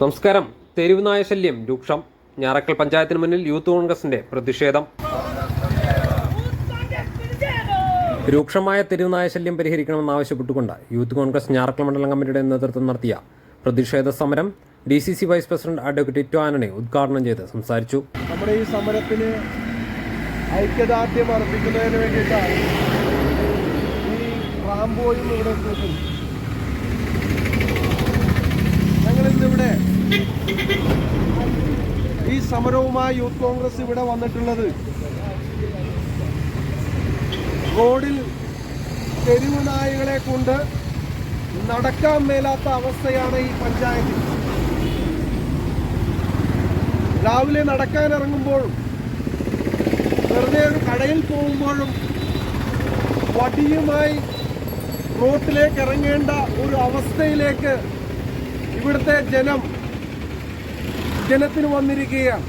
നമസ്കാരം. തെരുവ് നായ ശല്യം രൂക്ഷം. ഞാറക്കൽ പഞ്ചായത്തിന് മുന്നിൽ യൂത്ത് കോൺഗ്രസിന്റെ പ്രതിഷേധം. രൂക്ഷമായ തെരുവ് നായ ശല്യം പരിഹരിക്കണമെന്നാവശ്യപ്പെട്ടുകൊണ്ട് യൂത്ത് കോൺഗ്രസ് ഞാറക്കൽ മണ്ഡലം കമ്മിറ്റിയുടെ നേതൃത്വം നടത്തിയ പ്രതിഷേധ സമരം D C C vice president advocate Tito ആനനെ ഉദ്ഘാടനം ചെയ്ത് സംസാരിച്ചു. നമ്മുടെ ഈ സമരത്തിന് ഐക്യദാർഢ്യം അർപ്പിക്കുന്നതിന് വേണ്ടിയിട്ടാണ് ഈ റാംബോയും ഇവിടെ ഞങ്ങളിന്നിവിടെ ഈ സമരവുമായി യൂത്ത് കോൺഗ്രസ് ഇവിടെ വന്നിട്ടുള്ളത്. റോഡിൽ തെരുവ് നായകളെ കൊണ്ട് നടക്കാൻ മേലാത്ത അവസ്ഥയാണ് ഈ പഞ്ചായത്തിൽ. രാവിലെ നടക്കാൻ ഇറങ്ങുമ്പോഴും വെറുതെ ഒരു കടയിൽ പോകുമ്പോഴും വടിയുമായി റോട്ടിലേക്ക് ഇറങ്ങേണ്ട ഒരു അവസ്ഥയിലേക്ക് ഇവിടുത്തെ ജനം ജനത്തിന് വന്നിരിക്കുകയാണ്.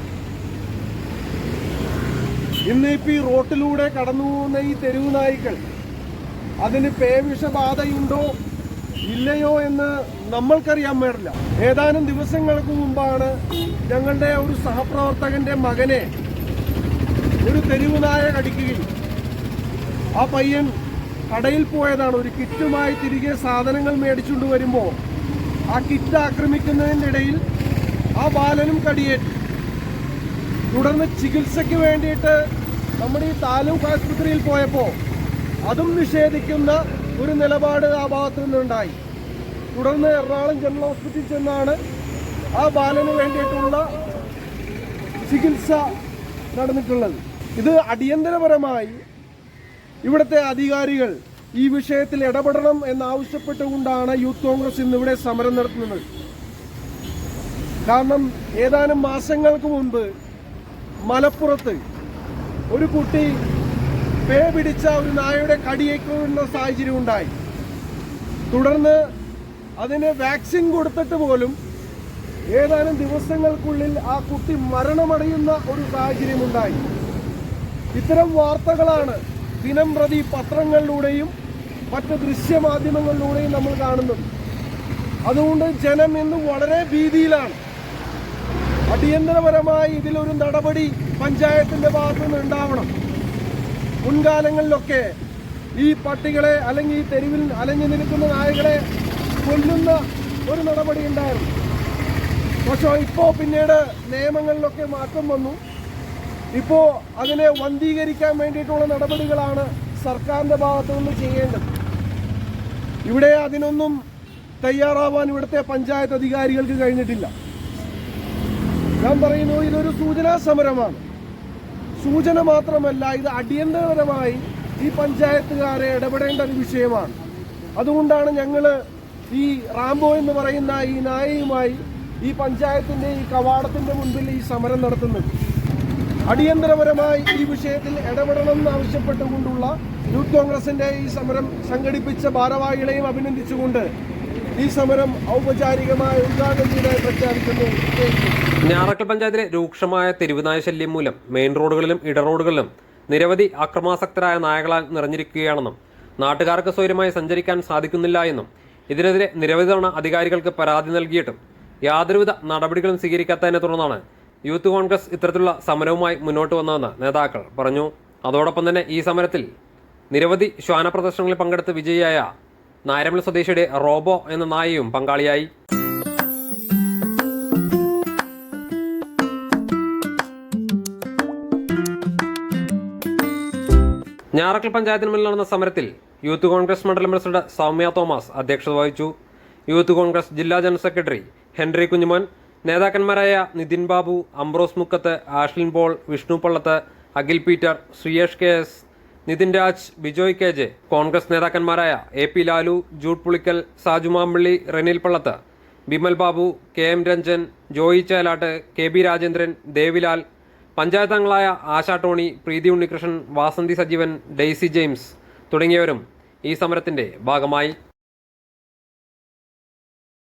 ഇന്ന് ഇപ്പൊ ഈ റോട്ടിലൂടെ കടന്നു പോകുന്ന ഈ തെരുവ് നായ്ക്കൾ അതിന് പേവിഷബാധയുണ്ടോ ഇല്ലയോ എന്ന് നമ്മൾക്കറിയാൻ പാടില്ല. ഏതാനും ദിവസങ്ങൾക്ക് മുമ്പാണ് ഞങ്ങളുടെ ഒരു സഹപ്രവർത്തകന്റെ മകനെ ഒരു തെരുവ് നായ കടിക്കുകയും ആ പയ്യൻ കടയിൽ പോയതാണ്. ഒരു കിറ്റുമായി തിരികെ സാധനങ്ങൾ മേടിച്ചുകൊണ്ട് വരുമ്പോൾ ആ കിറ്റ് ആക്രമിക്കുന്നതിന്റെ ഇടയിൽ ആ ബാലനും കടിയേറ്റു. തുടർന്ന് ചികിത്സയ്ക്ക് വേണ്ടിയിട്ട് നമ്മുടെ ഈ താലൂക്ക് ആശുപത്രിയിൽ പോയപ്പോൾ അതും നിഷേധിക്കുന്ന ഒരു നിലപാട് ആ ഭാഗത്തു നിന്നുണ്ടായി. തുടർന്ന് എറണാകുളം ജനറൽ ഹോസ്പിറ്റലിൽ ചെന്നാണ് ആ ബാലന് വേണ്ടിയിട്ടുള്ള ചികിത്സ നടന്നിട്ടുള്ളത്. ഇത് അടിയന്തരപരമായി ഇവിടുത്തെ അധികാരികൾ ഈ വിഷയത്തിൽ ഇടപെടണം എന്നാവശ്യപ്പെട്ടുകൊണ്ടാണ് യൂത്ത് കോൺഗ്രസ് ഇന്നിവിടെ സമരം നടത്തുന്നത്. കാരണം ഏതാനും മാസങ്ങൾക്ക് മുൻപ് മലപ്പുറത്ത് ഒരു കുട്ടി പേ പിടിച്ച ഒരു നായയുടെ കടിയേക്കുന്ന സാഹചര്യം ഉണ്ടായി. തുടർന്ന് അതിന് വാക്സിൻ കൊടുത്തിട്ട് പോലും ഏതാനും ദിവസങ്ങൾക്കുള്ളിൽ ആ കുട്ടി മരണമടയുന്ന ഒരു സാഹചര്യമുണ്ടായി ഇത്തരം വാർത്തകളാണ് ദിനംപ്രതി പത്രങ്ങളിലൂടെയും മറ്റ് ദൃശ്യമാധ്യമങ്ങളിലൂടെയും നമ്മൾ കാണുന്നത് അതുകൊണ്ട് ജനം ഇന്ന് വളരെ ഭീതിയിലാണ്. അടിയന്തരപരമായി ഇതിലൊരു നടപടി പഞ്ചായത്തിന്റെ ഭാഗത്തു നിന്ന് ഉണ്ടാവണം. മുൻകാലങ്ങളിലൊക്കെ ഈ പട്ടികളെ അല്ലെങ്കിൽ ഈ തെരുവിൽ അലഞ്ഞു നിൽക്കുന്ന നായകളെ കൊല്ലുന്ന ഒരു നടപടി ഉണ്ടായിരുന്നു. പക്ഷേ ഇപ്പോൾ പിന്നീട് നിയമങ്ങളിലൊക്കെ മാറ്റം വന്നു. ഇപ്പോൾ അതിനെ വന്ധീകരിക്കാൻ വേണ്ടിയിട്ടുള്ള നടപടികളാണ് സർക്കാരിന്റെ ഭാഗത്തു നിന്ന് ചെയ്യേണ്ടത്. ഇവിടെ അതിനൊന്നും തയ്യാറാവാൻ ഇവിടുത്തെ പഞ്ചായത്ത് അധികാരികൾക്ക് കഴിഞ്ഞിട്ടില്ല. ഞാൻ പറയുന്നു ഇതൊരു സൂചനാ സമരമാണ്. സൂചന മാത്രമല്ല ഇത് അടിയന്തരപരമായി ഈ പഞ്ചായത്തുകാരെ ഇടപെടേണ്ട ഒരു വിഷയമാണ്. അതുകൊണ്ടാണ് ഞങ്ങൾ ഈ റാംബോ എന്ന് പറയുന്ന ഈ നായയുമായി ഈ പഞ്ചായത്തിന്റെ ഈ കവാടത്തിന്റെ മുൻപിൽ ഈ സമരം നടത്തുന്നത്. അടിയന്തരപരമായി ഈ വിഷയത്തിൽ ഇടപെടണമെന്ന് ആവശ്യപ്പെട്ടുകൊണ്ടുള്ള യൂത്ത് കോൺഗ്രസിന്റെ ഈ സമരം സംഘടിപ്പിച്ച ഭാരവാഹികളെയും അഭിനന്ദിച്ചുകൊണ്ട് ഈ സമരം ഔപചാരികമായി ഉദ്ഘാടനം ചെയ്തായി പ്രഖ്യാപിക്കുന്നു. ഞാറക്കൽ പഞ്ചായത്തിലെ രൂക്ഷമായ തെരുവുനായ ശല്യം മൂലം മെയിൻ റോഡുകളിലും ഇടറോഡുകളിലും നിരവധി അക്രമാസക്തരായ നായകളാൽ നിറഞ്ഞിരിക്കുകയാണെന്നും നാട്ടുകാർക്ക് സ്വൈര്യമായി സഞ്ചരിക്കാൻ സാധിക്കുന്നില്ല എന്നും ഇതിനെതിരെ നിരവധി തവണ അധികാരികൾക്ക് പരാതി നൽകിയിട്ടും യാതൊരുവിധ നടപടികളും സ്വീകരിക്കാത്തതിനെ തുടർന്നാണ് യൂത്ത് കോൺഗ്രസ് ഇത്തരത്തിലുള്ള സമരവുമായി മുന്നോട്ട് വന്നതെന്ന് നേതാക്കൾ പറഞ്ഞു. അതോടൊപ്പം തന്നെ ഈ സമരത്തിൽ നിരവധി ശ്വാന പ്രദർശനങ്ങളിൽ പങ്കെടുത്ത് വിജയിയായ നായരമല സ്വദേശിയുടെ റോബോ എന്ന നായയും പങ്കാളിയായി. ഞാറക്കൽ പഞ്ചായത്തിന് മുന്നിൽ നടന്ന സമരത്തിൽ യൂത്ത് കോൺഗ്രസ് മണ്ഡലം പ്രസിഡന്റ് സൗമ്യ തോമസ് അധ്യക്ഷത വഹിച്ചു. യൂത്ത് കോൺഗ്രസ് ജില്ലാ general secretary Henry Kunjumon നേതാക്കന്മാരായ Nithin Babu Ambrose Mukkath Ashlin Paul Vishnu Pallath Akhil Peter Suyesh K S Nithin Raj Bijoy K J Congress നേതാക്കന്മാരായ A P Lalu Jude Pulickal Saju Mampilly Renil Pallath Bimal Babu K M Ranjan Joy Chelatt K B Rajendran Devilal panchayat അംഗങ്ങളായ Asha Tony Preethi Unnikrishnan Vasanthi Sajeevan Daisy James തുടങ്ങിയവരും ഈ സമരത്തിന്റെ ഭാഗമായി.